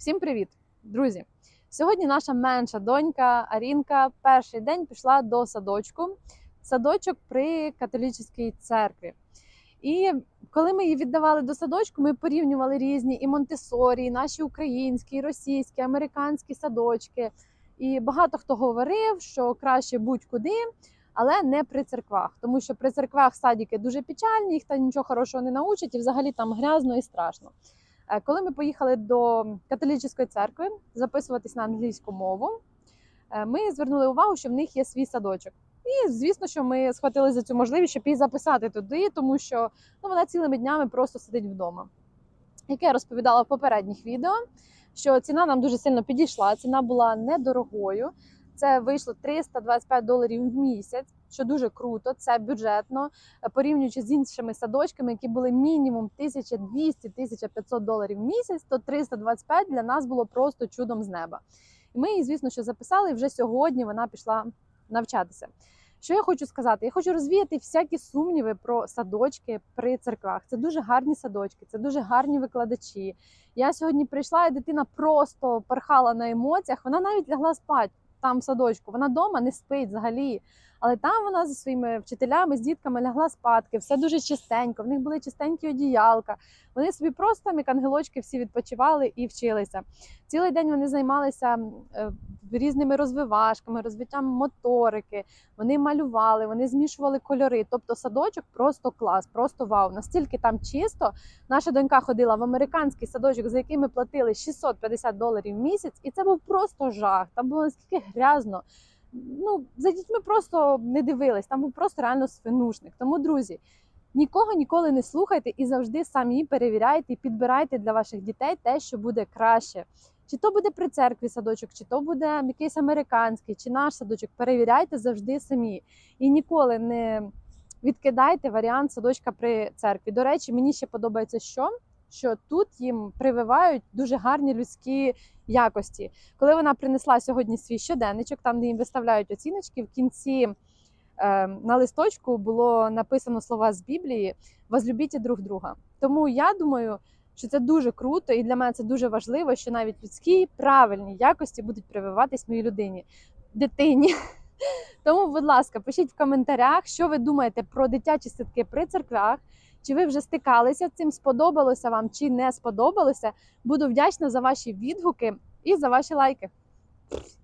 Всім привіт, друзі! Сьогодні наша менша донька Арінка перший день пішла до садочку, садочок при католицькій церкві. І коли ми її віддавали до садочку, ми порівнювали різні і Монтесорі, і наші українські, і російські, американські садочки. І багато хто говорив, що краще будь-куди, але не при церквах, тому що при церквах садики дуже печальні, їх там нічого хорошого не научать, і взагалі там грязно і страшно. Е, Коли ми поїхали до католицької церкви записуватись на англійську мову, е, ми звернули увагу, що в них є свій садочок. І звісно, що ми схватили за цю можливість, щоб її записати туди, тому що ну, вона цілими днями просто сидить вдома. Як я розповідала в попередніх відео, що ціна нам дуже сильно підійшла. Ціна була недорогою. Це вийшло 325 доларів в місяць, що дуже круто. Це бюджетно е, порівнюючи з іншими садочками, які були мінімум 1200-1500 доларів в місяць, то 325 для нас було просто чудом з неба. І ми її, звісно, що записали. І вже сьогодні вона пішла навчатися. Що я хочу сказати? Я хочу розвіяти всякі сумніви про садочки при церквах. Це дуже гарні садочки, це дуже гарні викладачі. Я сьогодні прийшла, і дитина просто порхала на емоціях. Вона навіть лягла спати там в садочку. Вона вдома не спить взагалі. Але там вона зі своїми вчителями, з дітками лягла спадки, все дуже чистенько. В них були чистенькі одіялка. Вони собі просто як ангелочки, всі відпочивали і вчилися. Цілий день вони займалися е, різними розвивашками, розвиттям моторики. Вони малювали, вони змішували кольори. Тобто садочок просто клас, просто вау. Настільки там чисто. Наша донька ходила в американський садочок, за який ми платили 650 доларів в місяць, і це був просто жах. Там було настільки грязно. Ну, за дітьми просто не дивились, там був просто реально свинушник. Тому, друзі, нікого ніколи не слухайте і завжди самі перевіряйте і підбирайте для ваших дітей те, що буде краще. Чи то буде при церкві садочок, чи то буде якийсь американський, чи наш садочок. Перевіряйте завжди самі. І ніколи не відкидайте варіант садочка при церкві. До речі, мені ще подобається, що, що тут їм прививають дуже гарні людські якості. Коли вона принесла сьогодні свій щоденничок, там де їм виставляють оціночки, в кінці е, на листочку було написано слова з Біблії Возлюбіть друг друга. Тому я думаю, що це дуже круто, і для мене це дуже важливо, що навіть людські правильні якості будуть прививатись моїй людині, дитині. Тому, будь ласка, пишіть в коментарях, що ви думаєте про дитячі садки при церквях. Чи ви вже стикалися з цим? Сподобалося вам чи не сподобалося? Буду вдячна за ваші відгуки і за ваші лайки.